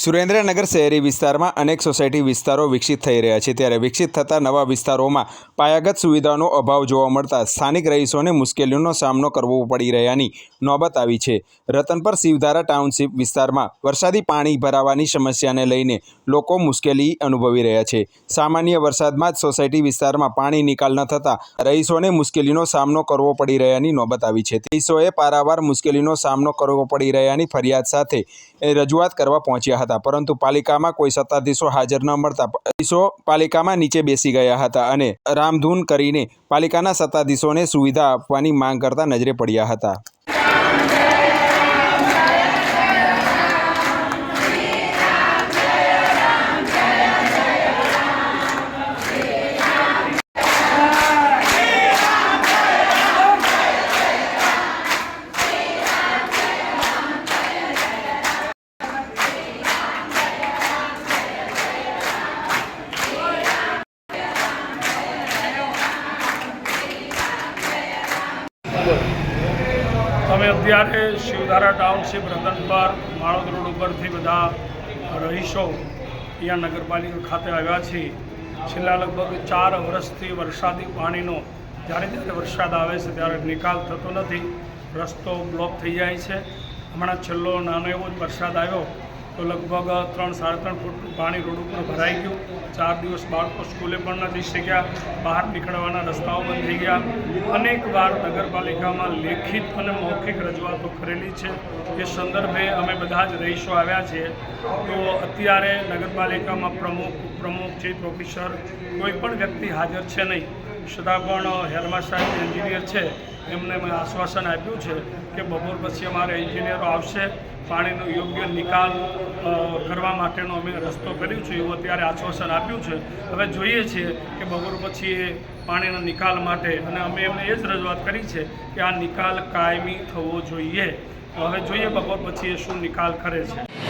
સુરેન્દ્રનગર શહેરી વિસ્તારમાં અનેક સોસાયટી વિસ્તારો વિકસિત થઈ રહ્યા છે. ત્યારે વિકસિત થતા નવા વિસ્તારોમાં પાયાગત સુવિધાનો અભાવ જોવા મળતા સ્થાનિક રહીશોને મુશ્કેલીઓનો સામનો કરવો પડી રહ્યાની નોબત આવી છે. રતનપર શિવધારા ટાઉનશીપ વિસ્તારમાં વરસાદી પાણી ભરાવાની સમસ્યાને લઈને લોકો મુશ્કેલી અનુભવી રહ્યા છે. સામાન્ય વરસાદમાં જ સોસાયટી વિસ્તારમાં પાણી નિકાલ ન થતાં રહીશોને મુશ્કેલીનો સામનો કરવો પડી રહ્યાની નોબત આવી છે. રહીશોએ પારાવાર મુશ્કેલીનો સામનો કરવો પડી રહ્યાની ફરિયાદ સાથે રજૂઆત કરવા પહોંચ્યા હતા. પરંતુ પાલિકામાં કોઈ સત્તાધીશો હાજર ન મળતા રહીશો પાલિકામાં નીચે બેસી ગયા હતા અને રામધૂન કરીને પાલિકાના સત્તાધીશોને સુવિધા આપવાની માંગ કરતા નજરે પડ્યા હતા. અમે અત્યારે શિવધારા ટાઉનશીપ રતન પર, માણોદ રોડ ઉપરથી બધા રહીશો અહીંયા નગરપાલિકા ખાતે આવ્યા છીએ. છેલ્લા લગભગ ચાર વર્ષથી વરસાદી પાણીનો, જ્યારે જ્યારે વરસાદ આવે છે ત્યારે નિકાલ થતો નથી. રસ્તો બ્લોક થઈ જાય છે. હમણાં છેલ્લો નાનો એવો જ વરસાદ આવ્યો. તો લગભગ ત્રણ, સાડા ત્રણ ફૂટનું પાણી રોડ ઉપર ભરાઈ ગયું. ચાર દિવસ બાળકો સ્કૂલે પણ ન જઈ શક્યા. બહાર નીકળવાના રસ્તાઓ બંધ થઈ ગયા. અનેક વાર નગરપાલિકામાં લેખિત અને મૌખિક રજૂઆતો કરેલી છે. એ સંદર્ભે અમે બધા જ રહીશો આવ્યા છીએ. તો અત્યારે નગરપાલિકામાં પ્રમુખ પ્રમુખ, ચીફ ઓફિસર કોઈ પણ વ્યક્તિ હાજર છે નહીં. હેરમા સાહેબ એન્જિનિયર છે. એમને મેં આશ્વાસન આપ્યું છે કે બપોર પછી અમારા એન્જિનિયરો આવશે. પાણીનો યોગ્ય નિકાલ કરવા માટેનો અમે રસ્તો કર્યું છે. એવું અત્યારે આશ્વાસન આપ્યું છે. હવે જોઈએ છીએ કે બપોર પછી એ પાણીના નિકાલ માટે, અને અમે એમને એ જ રજૂઆત કરી છે કે આ નિકાલ કાયમી થવો જોઈએ. હવે જોઈએ બપોર પછી એ શું નિકાલ કરે છે.